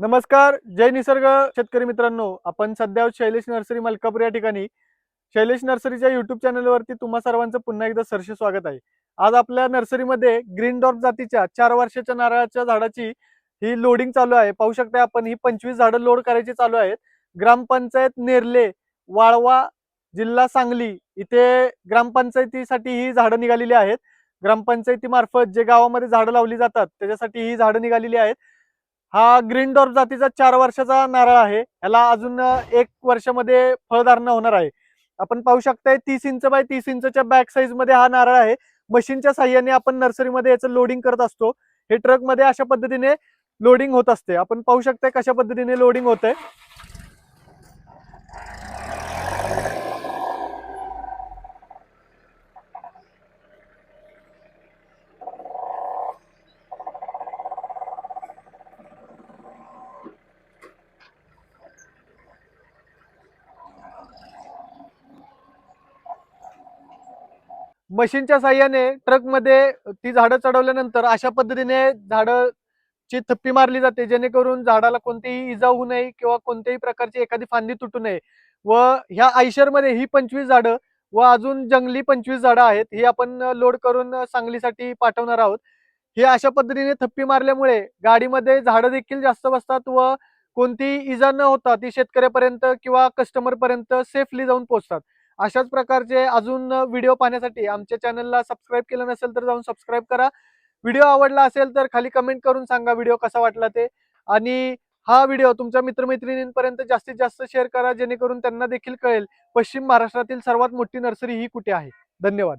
नमस्कार जय निसर्ग. शेतकरी मित्रांनो आपण सध्या शैलेश नर्सरी मलकापूर या ठिकाणी. शैलेश नर्सरीच्या युट्यूब चॅनलवरती तुम्हा सर्वांचं पुन्हा एकदा सरसे स्वागत आहे. आज आपल्या नर्सरीमध्ये ग्रीन डॉर्फ जातीच्या चार वर्षाच्या नारळाच्या झाडाची ही लोडिंग चालू आहे. पाहू शकता आपण ही पंचवीस झाडं लोड करायची चालू आहेत. ग्रामपंचायत नेरले वाळवा जिल्हा सांगली इथे ग्रामपंचायतीसाठी ही झाडं निघालेली आहेत. ग्रामपंचायतीमार्फत जे गावामध्ये झाडं लावली जातात त्याच्यासाठी ही झाडं निघालेली आहेत. हा ग्रीन डॉर्फ जातीचा चार वर्षाचा नारळ आहे. याला अजून एक वर्षामध्ये फळधारणा होणार आहे. आपण पाहू शकताय तीस इंच बाय तीस इंचच्या बॅक साईजमध्ये हा नारळ आहे. मशीनच्या साह्याने आपण नर्सरीमध्ये याचं लोडिंग करत असतो. हे ट्रकमध्ये अशा पद्धतीने लोडिंग होत असते. आपण पाहू शकताय कशा पद्धतीने लोडिंग होत आहे मशीनच्या साह्याने ट्रकमध्ये ती झाडं चढवल्यानंतर अशा पद्धतीने झाडं ची थप्पी मारली जाते जेणेकरून झाडाला कोणतीही इजा होऊ नये किंवा कोणत्याही प्रकारची एखादी फांदी तुटू नये. व ह्या आयशरमध्ये ही पंचवीस झाडं व अजून जंगली पंचवीस झाडं आहेत ही आपण लोड करून सांगलीसाठी पाठवणार आहोत. हे अशा पद्धतीने थप्पी मारल्यामुळे गाडीमध्ये झाडं देखील जास्त बसतात व कोणतीही इजा न होता ती शेतकऱ्यापर्यंत किंवा कस्टमरपर्यंत सेफली जाऊन पोहोचतात. अशाच प्रकारचे अजून व्हिडिओ पाहण्यासाठी आमच्या चॅनलला सबस्क्राईब केलं नसेल तर जाऊन सबस्क्राईब करा. व्हिडिओ आवडला असेल तर खाली कमेंट करून सांगा व्हिडिओ कसा वाटला ते. आणि हा व्हिडिओ तुमच्या मित्रमैत्रिणींपर्यंत जास्तीत जास्त शेअर करा जेणेकरून त्यांना देखील कळेल पश्चिम महाराष्ट्रातील सर्वात मोठी नर्सरी ही कुठे आहे. धन्यवाद.